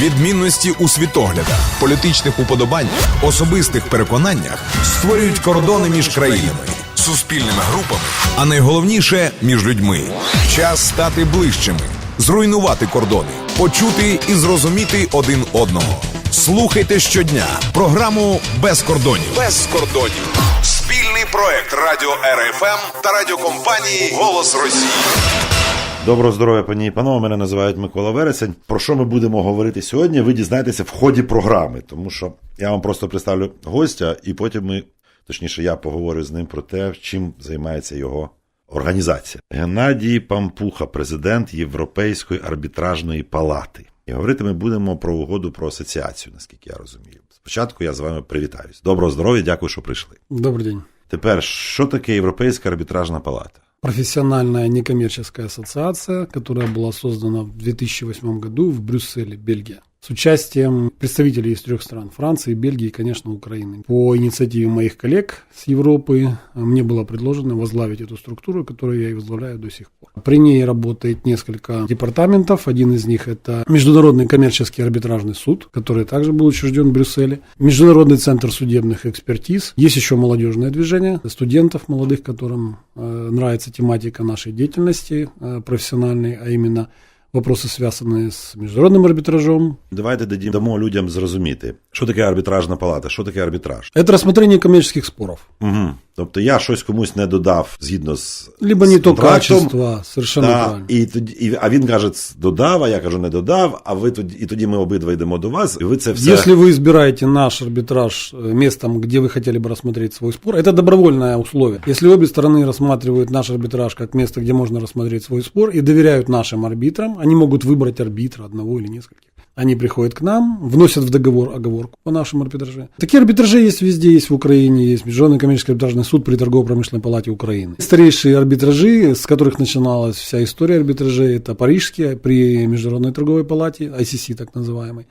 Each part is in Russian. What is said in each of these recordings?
Відмінності у світоглядах, політичних уподобаннях, особистих переконаннях створюють кордони між країнами, суспільними групами, а найголовніше між людьми. Час стати ближчими, зруйнувати кордони, почути і зрозуміти один одного. Слухайте щодня програму Без кордонів. Без кордонів. Спільний проект Радіо РФМ та радіокомпанії Голос Росії. Доброго здоров'я, пані і панове. Мене називають Микола Вересень. Про що ми будемо говорити сьогодні? Ви дізнаєтеся в ході програми, тому що я вам просто представлю гостя, і потім ми, точніше, я поговорю з ним про те, чим займається його організація. Геннадій Пампуха, президент Європейської арбітражної палати. І говорити ми будемо про угоду про асоціацію, наскільки я розумію. Спочатку я з вами привітаюсь. Доброго здоров'я, дякую, що прийшли. Добрый день. Тепер що таке Європейська арбітражна палата? Профессиональная некоммерческая ассоциация, которая была создана в 2008 году в Брюсселе, Бельгия. С участием представителей из трех стран – Франции, Бельгии и, конечно, Украины. По инициативе моих коллег с Европы мне было предложено возглавить эту структуру, которую я и возглавляю до сих пор. При ней работает несколько департаментов. Один из них – это Международный коммерческий арбитражный суд, который также был учрежден в Брюсселе. Международный центр судебных экспертиз. Есть еще молодежное движение студентов молодых, которым э, нравится тематика нашей деятельности э, профессиональной, а именно вопросы, связанные с международным арбитражом. Давайте дадім- дамо людям зрозуміти, що таке арбітражна палата, що таке арбітраж. Это рассмотрение коммерческих споров. Угу. Тобто я щось комусь не додав згідно з Либо з не то контрактом, качество, совершенно та, правильно. і тоді, і, а він каже, «Ц- додав, а я кажу, не додав, а ви тоді, і тоді ми обидва йдемо до вас, і ви це все. Если вы избираете наш арбитраж э, местом, где вы хотели бы рассмотреть свой спор, это добровольное условие. Если обе стороны рассматривают наш арбитраж как место, где можно рассмотреть свой спор и доверяют нашим арбитрам, они могут выбрать арбитра одного или нескольких. Они приходят к нам, вносят в договор оговорку по нашему арбитраже. Такие арбитражи есть везде, есть в Украине, есть Международный коммерческий арбитражный суд при торгово-промышленной палате Украины. Старейшие арбитражи, с которых начиналась вся история арбитражей, это парижские при Международной торговой палате, ICC так называемый.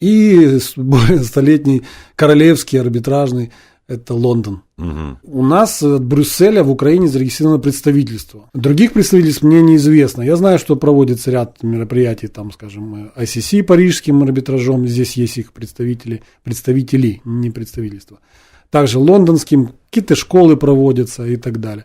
И с- более столетний королевский арбитражный, это Лондон. Угу. У нас от Брюсселя в Украине зарегистрировано представительство. Других представительств мне неизвестно. Я знаю, что проводится ряд мероприятий, там, скажем, ICC парижским арбитражом, здесь есть их представители, представители, не представительства. Также лондонским, какие-то школы проводятся и так далее.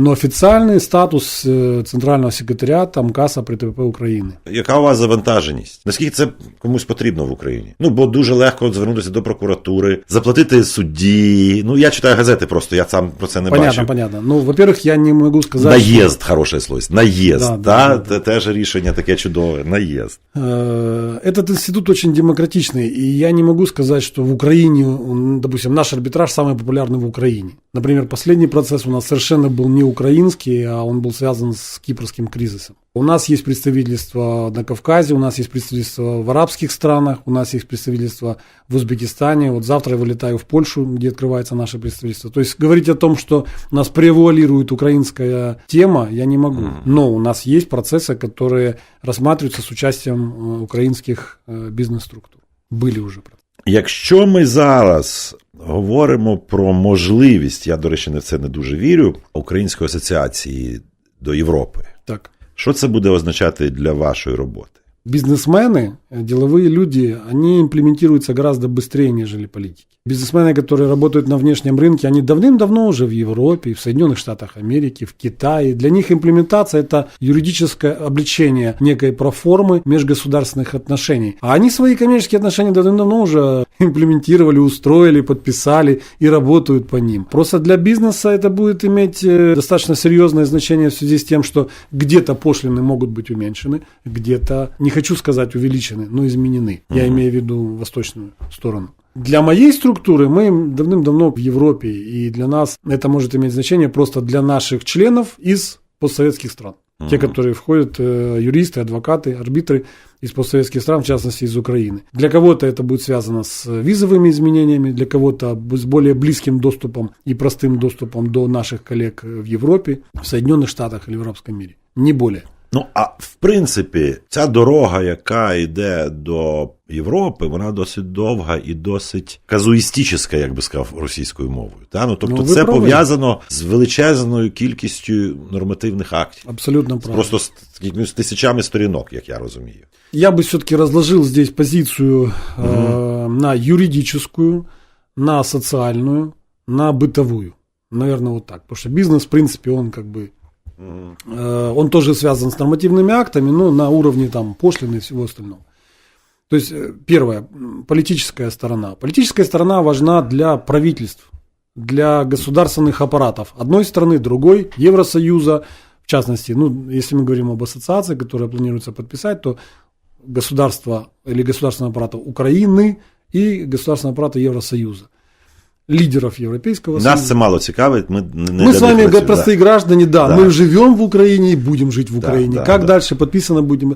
Но официальный статус э, центрального секретариата МКАСа при ТПП Украины. Яка у вас завантаженість? Наскільки це комусь потрібно в Україні? Ну, бо дуже легко звернутися до прокуратури, заплатити судді. Ну, я читаю газети просто, я сам про це не понятно, бачив. понятно. Ну, во-первых, я не могу сказать... что- Наїзд, хороше слово. Наїзд, Да, да, да, да, Те- теж рішення таке чудове. Наїзд. Э, Этот институт очень демократичный, и я не могу сказать, что в Украине, он, допустим, наш арбитраж самый популярный в Украине. Например, последний процесс у нас совершенно был не украинский, а он был связан с кипрским кризисом. У нас есть представительство на Кавказе, у нас есть представительство в арабских странах, у нас есть представительство в Узбекистане. Вот завтра я вылетаю в Польшу, где открывается наше представительство. То есть говорить о том, что у нас превуалирует украинская тема, я не могу. Но у нас есть процессы, которые рассматриваются с участием э, украинских э, бизнес-структур. Были уже. процессы. Якщо ми зараз говоримо про можливість, я, до речі, не в це не дуже вірю, Української асоціації до Європи, Так. що це буде означати для вашої роботи? Бизнесмены, э, деловые люди, они имплементируются гораздо быстрее, нежели политики. Бизнесмены, которые работают на внешнем рынке, они давным-давно уже в Европе, в Соединенных Штатах Америки, в Китае. Для них имплементация – это юридическое облегчение некой проформы межгосударственных отношений. А они свои коммерческие отношения давным-давно уже имплементировали, устроили, подписали и работают по ним. Просто для бизнеса это будет иметь э, достаточно серьезное значение в связи с тем, что где-то пошлины могут быть уменьшены, где-то, не хочу сказать увеличены, но изменены. Я имею в виду восточную сторону. Для моей структуры мы давным-давно в Европе, и для нас это может иметь значение просто для наших членов из постсоветских стран. Те, которые входят, э, юристы, адвокаты, арбитры из постсоветских стран, в частности из Украины. Для кого-то это будет связано с визовыми изменениями, для кого-то с более близким доступом и простым доступом до наших коллег в Европе, в Соединенных Штатах или в арабском мире. Не более. Ну, а в принципі, ця дорога, яка йде до Європи, вона досить довга і досить казуїстична, як би сказав російською мовою. Та? Ну, тобто Ну, ви це праві. пов'язано з величезною кількістю нормативних актів. Абсолютно правильно. Просто з, якимись тисячами сторінок, як я розумію. Я бы все-таки разложил здесь позицию э, на юридическую, на социальную, на бытовую. Наверное, вот так. Потому что бизнес, в принципе, он как бы э, он тоже связан с нормативными актами, но на уровне там пошлины и всего остального. То есть, э, первое, политическая сторона. Политическая сторона важна для правительств, для государственных аппаратов. Одной страны, другой, Евросоюза, в частности, ну, если мы говорим об ассоциации, которая планируется подписать, то государства или государственного аппарата Украины и государственного аппарата Евросоюза. Лидеров Европейского Нас це мало цікавить. Ми, не мы с вами, працюємо. простые граждане, да, Да. мы живем в Украине и будем жить в Да, Украине. да, как да. дальше подписано будем?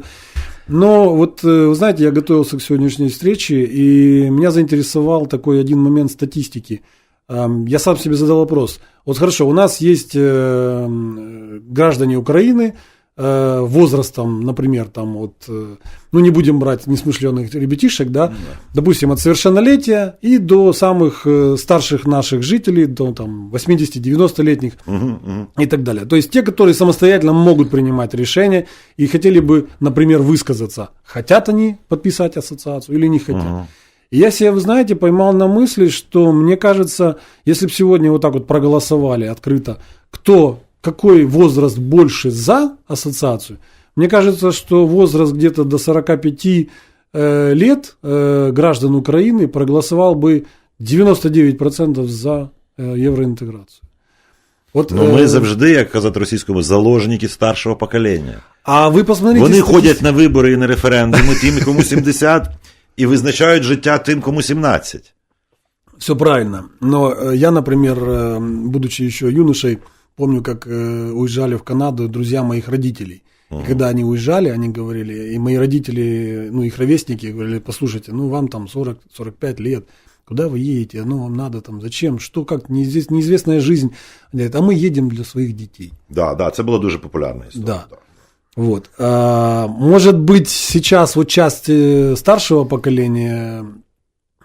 Но вот, э, вы знаете, я готовился к сегодняшней встрече, и меня заинтересовал такой один момент статистики. Эм, Я сам себе задал вопрос. Вот хорошо, у нас есть э, м, граждане Украины э, возрастом, например, там вот, э, ну не будем брать несмышленных ребятишек, да, допустим, от совершеннолетия и до самых э, старших наших жителей, до там 80-90-летних Мгм, мгм. и так далее. То есть те, которые самостоятельно могут принимать решения и хотели бы, например, высказаться, хотят они подписать ассоциацию или не хотят. И я себя, вы знаете, поймал на мысли, что мне кажется, если бы сегодня вот так вот проголосовали открыто, кто, какой возраст больше за ассоциацию, мне кажется, что возраст где-то до 45 э, лет э, граждан Украины проголосовал бы 99% за э, евроинтеграцию. Вот, Ну, ми э, завжди, як казати російському, заложники старшого покоління. А вы посмотрите... Вони статистику. ходять на вибори і на референдуми тим, кому 70, і визначають життя тим, кому 17. Все правильно. Но э, я, например, э, будучи еще юношей, помню, как э, уезжали в Канаду друзья моих родителей. И когда они уезжали, они говорили, и мои родители, ну, их ровесники говорили, послушайте, ну, вам там 40-45 лет, куда вы едете, ну, вам надо там, зачем, что, как, неизвест- неизвестная жизнь. Они говорят, а мы едем для своих детей. Да, да, це була дуже популярна історія. Да. Вот. А, может быть, сейчас вот часть э, старшего поколения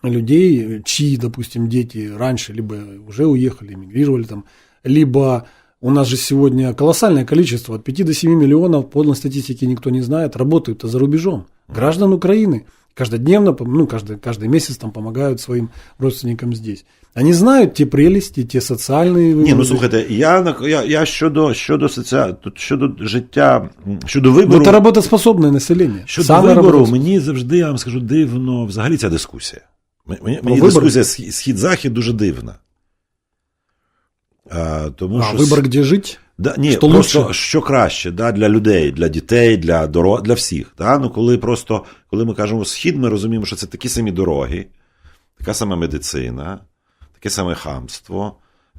людей, чьи, допустим, дети раньше либо уже уехали, эмигрировали там, либо у нас же сегодня колоссальное количество, от 5 до 7 миллионов, полной статистики никто не знает, работают за рубежом. Граждан Украины каждодневно, пом- ну, каждый, каждый месяц там помогают своим родственникам здесь. Они знают те прелести, те социальные Ні, ну выводы. слухайте, я, на- я, я щодо, щодо, соціа... тут щодо життя, м, щодо вибору, Ну, это работоспособное население. щодо Самое вибору работоспособное. мені завжди, я вам скажу, дивно взагалі ця дискусія. Мені, мені вибори? дискусія схід- схід-захід дуже дивна. А, тому А що выбор, где жить? Да, ні, Що просто лучше? що краще да, для людей, для дітей, для доро... для всіх. Да? Ну, коли просто, коли ми кажемо схід, ми розуміємо, що це такі самі дороги, така сама медицина, таке саме хамство,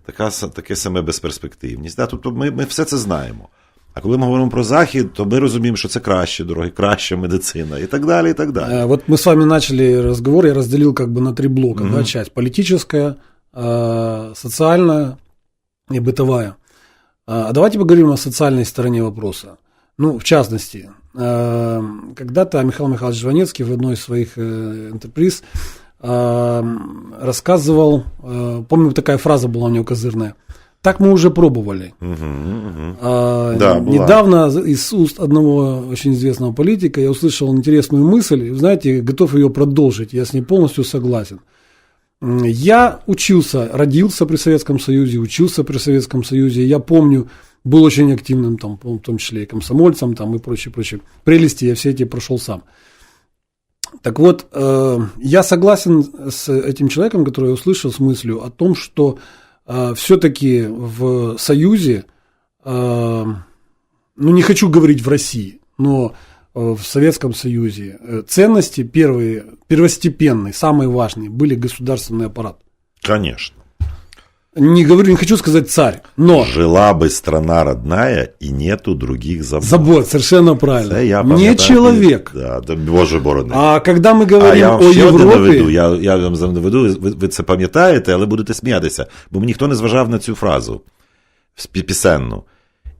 така, са- таке саме безперспективність. Да? Тобто ми, ми все це знаємо. А коли ми говоримо про захід, то ми розуміємо, що це кращі дороги, краща медицина і так далі. і так далі. Э, Вот мы с вами начали разговор, я разделил как бы на три блока, да, часть политическая, э, социальная и бытовая. А давайте поговорим о социальной стороне вопроса. Ну, в частности, э, когда-то Михаил Михайлович Жванецкий в одной из своих э, интерприз э, рассказывал, э, помню, такая фраза была у него козырная, так мы уже пробовали. Мгм, мгм. А, Да, была. Недавно из уст одного очень известного политика я услышал интересную мысль, и, знаете, готов ее продолжить, я с ней полностью согласен. Я учился, родился при Советском Союзе, учился при Советском Союзе, я помню, был очень активным, там, в том числе и комсомольцем там, и прочее, прочее. Прелести я все эти прошел сам. Так вот, э, я согласен с этим человеком, который я услышал с мыслью о том, что все-таки в Союзе, э, ну не хочу говорить в России, но э, в Советском Союзе э, ценности первые, первостепенные, самые важные были государственный аппарат. Конечно. Не говорю, не хочу сказать царь, но Жила би страна родная, і нету других забот. забор, совершенно правильно. Це я не пам'ятаю. человек. Да, да, Боже борони. А когда мы А говорим я вам о ще одне Европе, наведу. Я, я вам наведу, ви, ви це пам'ятаєте, але будете сміятися, бо ніхто не зважав на цю фразу спі- пісенну.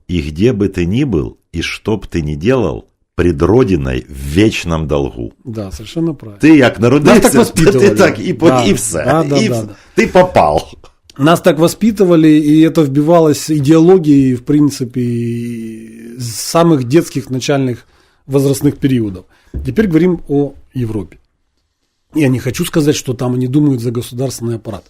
І где би ти ні був, и что б ти не делал, пред Родиной в вечном долгу. Да, совершенно правильно. Ти як народився, Нас так ти, воспитували. ти так і, по- Да, і все. да, да, і да, вс- да. Ти попав. Нас так воспитывали, и это вбивалось идеологией, в принципе, и с самых детских начальных возрастных периодов. Теперь говорим о Европе. Я не хочу сказать, что там они думают за государственный аппарат.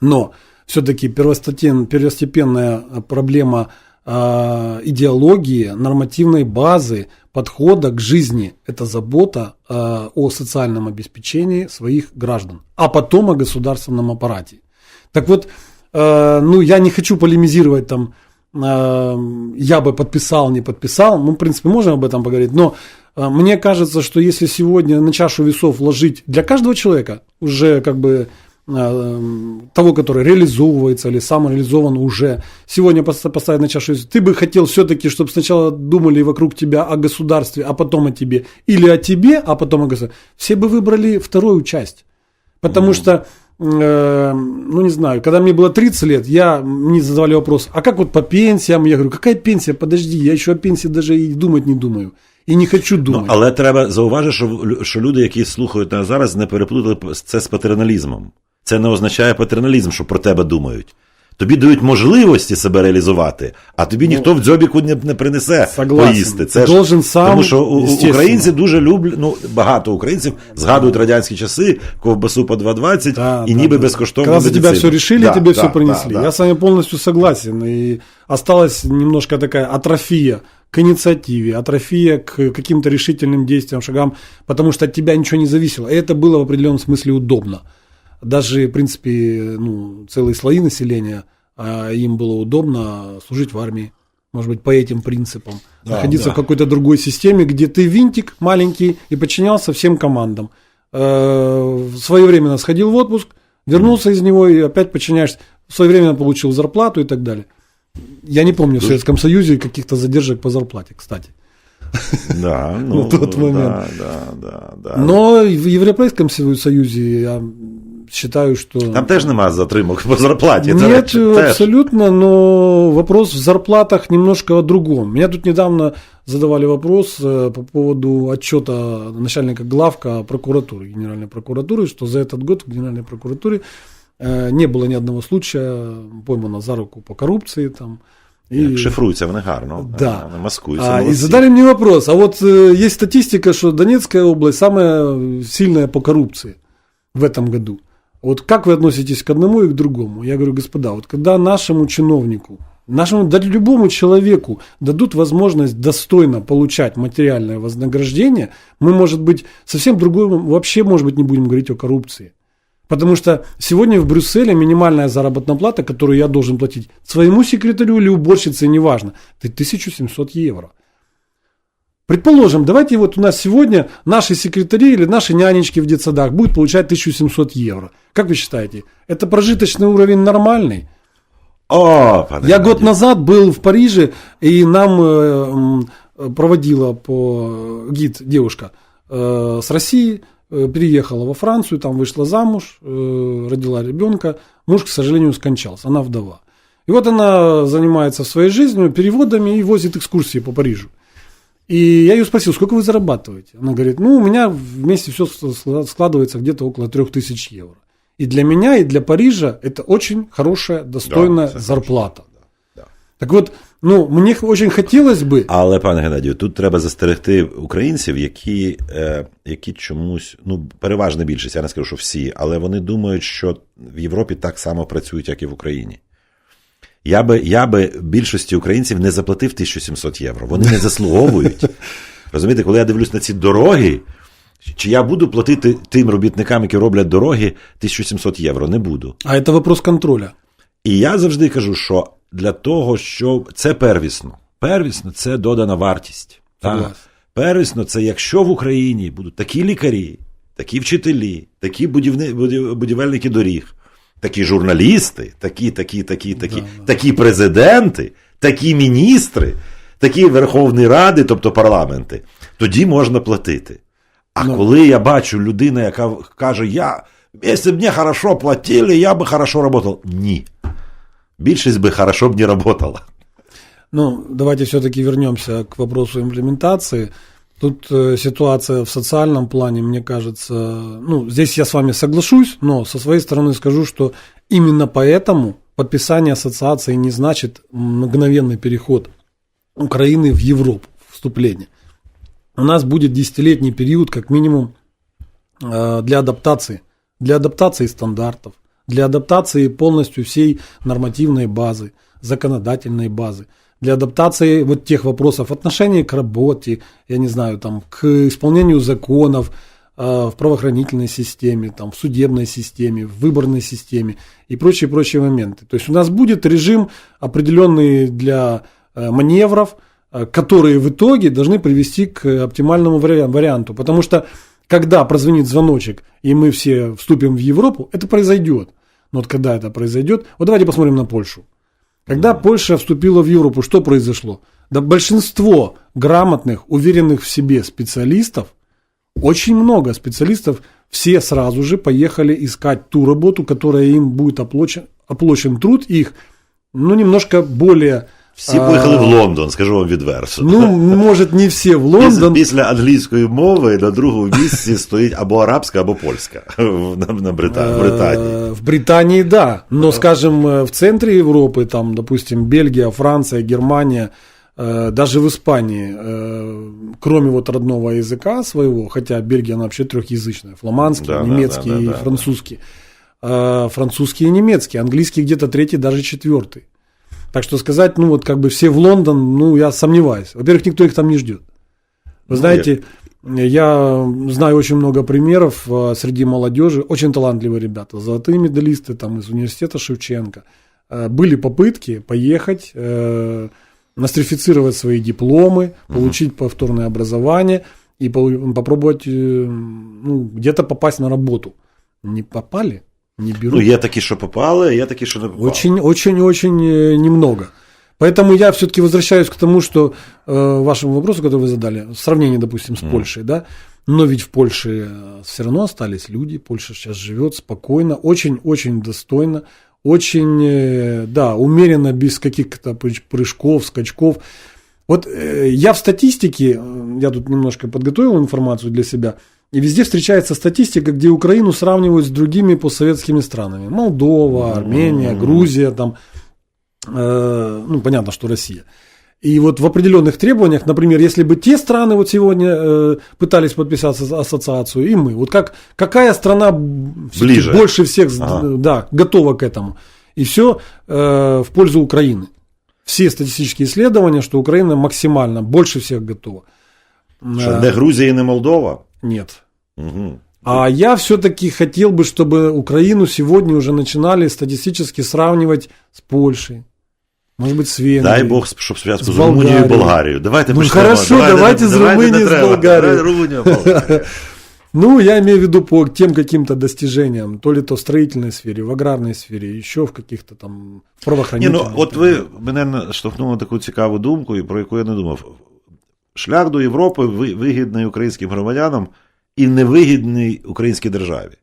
Но все-таки первостепенная проблема э, идеологии, нормативной базы, подхода к жизни – это забота э, о социальном обеспечении своих граждан, а потом о государственном аппарате. Так вот, э, ну, я не хочу полемизировать там, э, я бы подписал, не подписал. Мы, в принципе, можем об этом поговорить. Но э, мне кажется, что если сегодня на чашу весов вложить для каждого человека уже как бы того, который реализовывается или самореализован уже, сегодня пос- поставить на чашу весов, ты бы хотел все-таки, чтобы сначала думали вокруг тебя о государстве, а потом о тебе, или о тебе, а потом о государстве, все бы выбрали вторую часть. Потому что, э, ну не знаю, когда мне было 30 лет, я, мне задавали вопрос, а как вот по пенсиям? Я говорю, какая пенсия? Подожди, я еще о пенсии даже и думать не думаю. І не хочу Ну, думати. але треба зауважити, що, лю- що люди, які слухають нас зараз, не переплутали п- це з патерналізмом. Це не означає патерналізм, що про тебе думають. Тобі дають можливості себе реалізувати, а тобі ніхто в дзьобіку не, не принесе Согласен. поїсти. Ти должен сам, тому що у- у- естественно. українці дуже люблять, ну багато українців згадують радянські часи, ковбасу по 2,20 Да, і да, ніби да. безкоштовно. Когда за тебя медицину. все решили, Да, тебе да, все принесли. да, да. Я с вами полностью согласен. И осталась немножко такая атрофия к инициативе, атрофия к каким-то решительным действиям, шагам, потому что от тебя ничего не зависело. И это было в определенном смысле удобно. Даже, в принципе, ну, целые слои населения, а, им было удобно служить в армии. Может быть, по этим принципам. Да, находиться да. в какой-то другой системе, где ты винтик маленький и подчинялся всем командам. Э, Своевременно сходил в отпуск, вернулся из него и опять подчиняешься. Своевременно получил зарплату и так далее. Я не помню в Советском Союзе каких-то задержек по зарплате, кстати. Да, ну, На тот момент. Да, да, да, да. Но в Европейском Союзе я считаю, что... Там теж нема затримок по зарплаті. до Нет, речі, теж. абсолютно, но вопрос в зарплатах немножко о другом. Меня тут недавно задавали вопрос э, по поводу отчета начальника главка прокуратуры, Генеральной прокуратуры, что за этот год в Генеральной прокуратуре э, не было ни одного случая поймана за руку по коррупции там. И, Шифруються вони гарно. Да. Вони маскуються. а, и молодці. задали мне вопрос, а вот э, есть статистика, что Донецкая область самая сильная по коррупции в этом году. Вот как вы относитесь к одному и к другому? Я говорю, господа, вот когда нашему чиновнику, нашему, да любому человеку дадут возможность достойно получать материальное вознаграждение, мы, может быть, совсем другое, вообще, может быть, не будем говорить о коррупции. Потому что сегодня в Брюсселе минимальная заработная плата, которую я должен платить своему секретарю или уборщице, неважно, это 1700 евро. Предположим, давайте вот у нас сегодня наши секретари или наши нянечки в детсадах будут получать 1700 евро. Как вы считаете, это прожиточный уровень нормальный? О, пане Я год назад был в Париже, и нам э, проводила по гид девушка э, с России, э, переехала во Францию, там вышла замуж, э, родила ребенка. Муж, к сожалению, скончался, она вдова. И вот она занимается своей жизнью, переводами и возит экскурсии по Парижу. И я ее спросил, сколько вы зарабатываете? Она говорит, ну, у меня вместе все складывается где-то около 3000 евро. И для меня, и для Парижа это очень хорошая, достойная це зарплата. Да. Так вот, ну, мне х- очень хотелось бы, Але, пане Геннадію, тут треба застерегти українців, які, е, які чомусь, ну, переважна більшість, я не скажу, що всі, але вони думають, що в Європі так само працюють, як і в Україні. Я би, я би більшості українців не заплатив 1700 євро. Вони не заслуговують. Розумієте, коли я дивлюсь на ці дороги, чи я буду платити тим робітникам, які роблять дороги, 1700 євро? Не буду. а это вопрос контроля. І я завжди кажу, що для того, що це первісно. Первісно це додана вартість. Так? Первісно, це якщо в Україні будуть такі лікарі, такі вчителі, такі будівни, будівельники доріг, такі журналісти, такі, такі, такі, такі, такі президенти, такі міністри, такі Верховні Ради, тобто парламенти, тоді можна платити. А Ну. коли я бачу людину, яка каже, я, якщо б мені хорошо платили, я би хорошо працював. Ні. Більшість би хорошо б не працювала. Ну, давайте все-таки вернемся к вопросу имплементации. Тут э, ситуация в социальном плане, мне кажется, ну, здесь я с вами соглашусь, но со своей стороны скажу, что именно поэтому подписание ассоциации не значит мгновенный переход Украины в Европу, вступление. У нас будет десятилетний период, как минимум, э, для адаптации, для адаптации стандартов, для адаптации полностью всей нормативной базы, законодательной базы, для адаптации вот тех вопросов отношения к работе, я не знаю, там, к исполнению законов э, в правоохранительной системе, там, в судебной системе, в выборной системе и прочие-прочие моменты. То есть у нас будет режим определенный для э, маневров, э, которые в итоге должны привести к оптимальному вари- варианту. Потому что когда прозвенит звоночек, и мы все вступим в Европу, это произойдет. Но вот когда это произойдет, вот давайте посмотрим на Польшу. Когда Польша вступила в Европу, что произошло? Да большинство грамотных, уверенных в себе специалистов, очень много специалистов, все сразу же поехали искать ту работу, которая им будет оплачен, оплачен труд их, ну, немножко более... Всі а, поїхали в Лондон, скажу вам відверто. Ну, может, не все в Після, Лондон. після англійської мови на другому місці стоїть або арабська, або польська в- на, на Брита... в Британії. Э, В Британии, да. Но, скажем, э, в центре Европы, там, допустим, Бельгия, Франция, Германия, э, даже в Испании, э, кроме вот родного языка своего, хотя Бельгия, она вообще трехязычная, фламандский, Да, да, немецкий да, да, и да, французский. Э, Французский и немецкий, английский где-то третий, даже четвертый. Так что сказать, ну вот как бы все в Лондон, ну я сомневаюсь. Во-первых, никто их там не ждет. Вы Ну, знаете, я знаю очень много примеров э, среди молодежи, очень талантливые ребята, золотые медалисты там из университета Шевченко. Э, Были попытки поехать, э, нострифицировать свои дипломы, получить повторное образование и попробовать ну, где-то попасть на работу. Не попали, не берут. Ну, є такі, що попали, є такі, що не попали. Очень, очень, очень э, немного. Поэтому я все-таки возвращаюсь к тому, что э, вашему вопросу, который вы задали, сравнение, допустим, с Польшей, да, но ведь в Польше все равно остались люди, Польша сейчас живет спокойно, очень-очень достойно, очень, э, да, умеренно, без каких-то пры- прыжков, скачков. Вот э, я в статистике, э, я тут немножко подготовил информацию для себя, и везде встречается статистика, где Украину сравнивают с другими постсоветскими странами. Молдова, Армения, Грузия, там, э, ну, понятно, что Россия. И вот в определенных требованиях, например, если бы те страны вот сегодня э, пытались подписаться за ассоциацию, и мы, вот как, какая страна Ближе. больше всех Ага. да, готова к этому? И все в пользу Украины. Все статистические исследования, что Украина максимально больше всех готова. Що Э, не Грузія і не Молдова? Нет. Угу. А я все-таки хотел бы, чтобы Украину сегодня уже начинали статистически сравнивать с Польшей. Может быть, с Венгрией. Дай Бог, щоб зв'язку З з Румунією і Болгарією. Болгарією. Давайте Ну, почнемо. хорошо, давайте з давайте Румунії, не з треба. Болгарією. Давай Румунія, Болгарія. Ну, я имею в виду по тем каким-то достижениям, то ли то в строительной сфере, в аграрной сфере, еще в каких-то там Ні, ну правоохранительных. от ви мене штовхнули на таку цікаву думку, і про яку я не думав. Шлях до Європи вигідний українським громадянам і невигідний українській державі.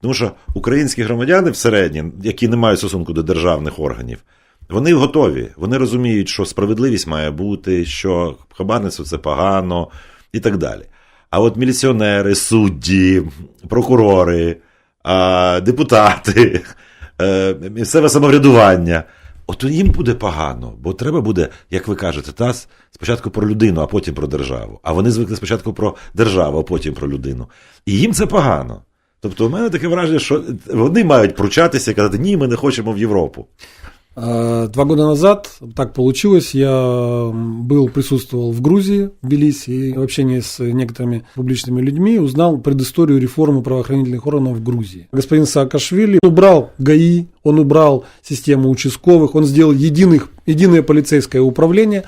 Тому що українські громадяни всередині, які не мають стосунку до державних органів, вони готові. Вони розуміють, що справедливість має бути, що хабарництво це погано і так далі. А от міліціонери, судді, прокурори, депутати, е, місцеве самоврядування. От їм буде погано, бо треба буде, як ви кажете, та спочатку про людину, а потім про державу. А вони звикли спочатку про державу, а потім про людину. І їм це погано. Тобто, у мене таке враження, що вони мають пручатися і казати, ні, ми не хочемо в Європу. А, Два года назад так получилось, я был, присутствовал в Грузии, в Тбилиси, и в общении с некоторыми публичными людьми узнал предысторию реформы правоохранительных органов в Грузии. Господин Саакашвили убрал ГАИ, он убрал систему участковых, он сделал единых, единое полицейское управление,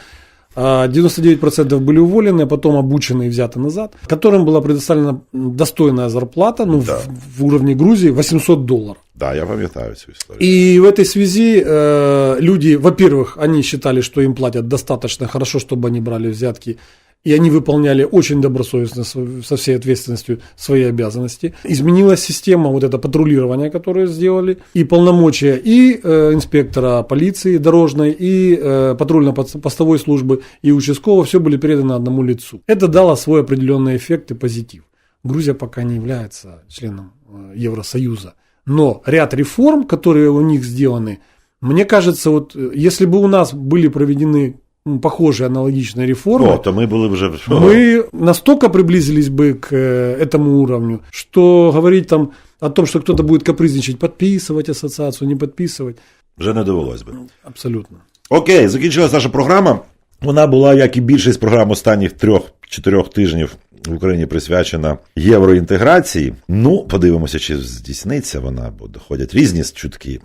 99% были уволены, а потом обучены и взяты назад, которым была предоставлена достойная зарплата, ну, Да. в, в уровне Грузии 800 долларов. Так, я пам'ятаю цю історію. И в этой связи э, люди, во-первых, они считали, что им платят достаточно хорошо, чтобы они брали взятки и они выполняли очень добросовестно со всей ответственностью свои обязанности. Изменилась система вот это патрулирования, которое сделали, и полномочия и э, инспектора полиции дорожной, и э, патрульно-постовой службы, и участкового, все были переданы одному лицу. Это дало свой определенный эффект и позитив. Грузия пока не является членом э, Евросоюза, но ряд реформ, которые у них сделаны, мне кажется, вот э, если бы у нас были проведены похожие аналогичные реформы, О, то ми були вже в мы настолько приблизились бы к э, этому уровню, что говорить там о том, что кто-то будет капризничать, подписывать ассоциацию, не подписывать, вже не довелось би. абсолютно. Окей, закінчилася наша програма. Вона була, як і більшість програм останніх трьох-чотирьох тижнів в Україні присвячена євроінтеграції. Ну, подивимося, чи здійсниться вона, бо доходять різні чутки.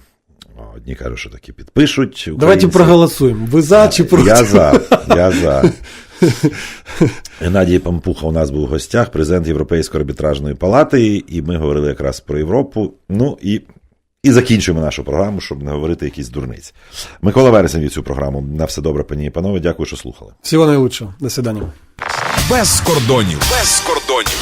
Одні кажуть, що таки підпишуть. Давайте українці. проголосуем. Вы за чи против? Я за, я за. Геннадій Пампуха у нас був в гостях, президент Європейської арбітражної палати, і ми говорили якраз про Європу. Ну і, і закінчуємо нашу програму, щоб не говорити якісь дурниці. Микола Вересень вів цю програму. На все добре, пані і панове. Дякую, що слухали. Всего наилучшего. До свидания. Без кордонів. Без кордонів.